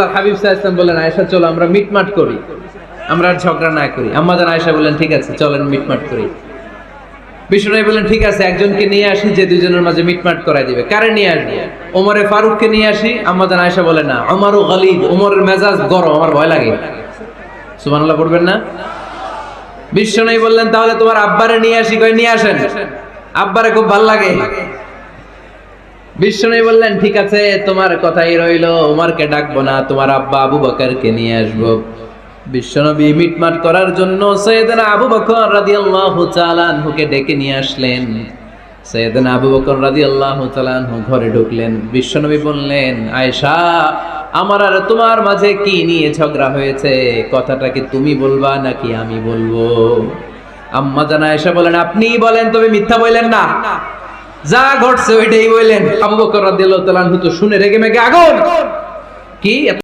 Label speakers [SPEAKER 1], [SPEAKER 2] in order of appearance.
[SPEAKER 1] হাবিব বলেন, আয়েশা, চলো, আমরা মিটমাট করি। আমরা আর ঝগড়া না করি। বললেন, ঠিক আছে, চলেন মিটমাট করি। বিষ্ণু বললেন, ঠিক আছে, একজনকে নিয়ে আসি, যে দুজনের মাঝে মিটমাট করাই দিবে। কারে নিয়ে ওমরে ফারুককে নিয়ে আসি? আয়েশা বলে, না, আমারও ওমরের মেজাজ গরম, আমার ভয় লাগে। সুবহানাল্লাহ পড়বেন না? বিষ্ণু বললেন, তাহলে তোমার আব্বারে নিয়ে আসি, কই, নিয়ে আসেন। আব্বারে খুব ভালো লাগে। বিষ্ণু বললেন, ঠিক আছে, তোমার কথাই রইল ওমরকে ডাকবো না, তোমার আব্বা আবু বকরকে নিয়ে আসব। বিশ্বনবী মিটমাট করার জন্য সৈয়দনা আবু বকর রাদিয়াল্লাহু তাআলা আনহুকে ডেকে নিয়ে আসলেন। সৈয়দনা আবু বকর রাদিয়াল্লাহু তাআলা আনহু ঘরে ঢুকলেন। বিশ্বনবী বললেন, আয়েশা, আমার আর তোমার মাঝে কি নিয়ে ঝগড়া হয়েছে? কথাটা কি তুমি বলবা নাকি আমি বলব? আম্মা জানা আয়েশা বলেন, আপনিই বলেন, তবে মিথ্যা বললেন না। যা ঘটছে ওইটাই বললেন আবু বকর রাদিয়াল্লাহু তাআলা তো শুনে রেগে মেগে আগুন। কি?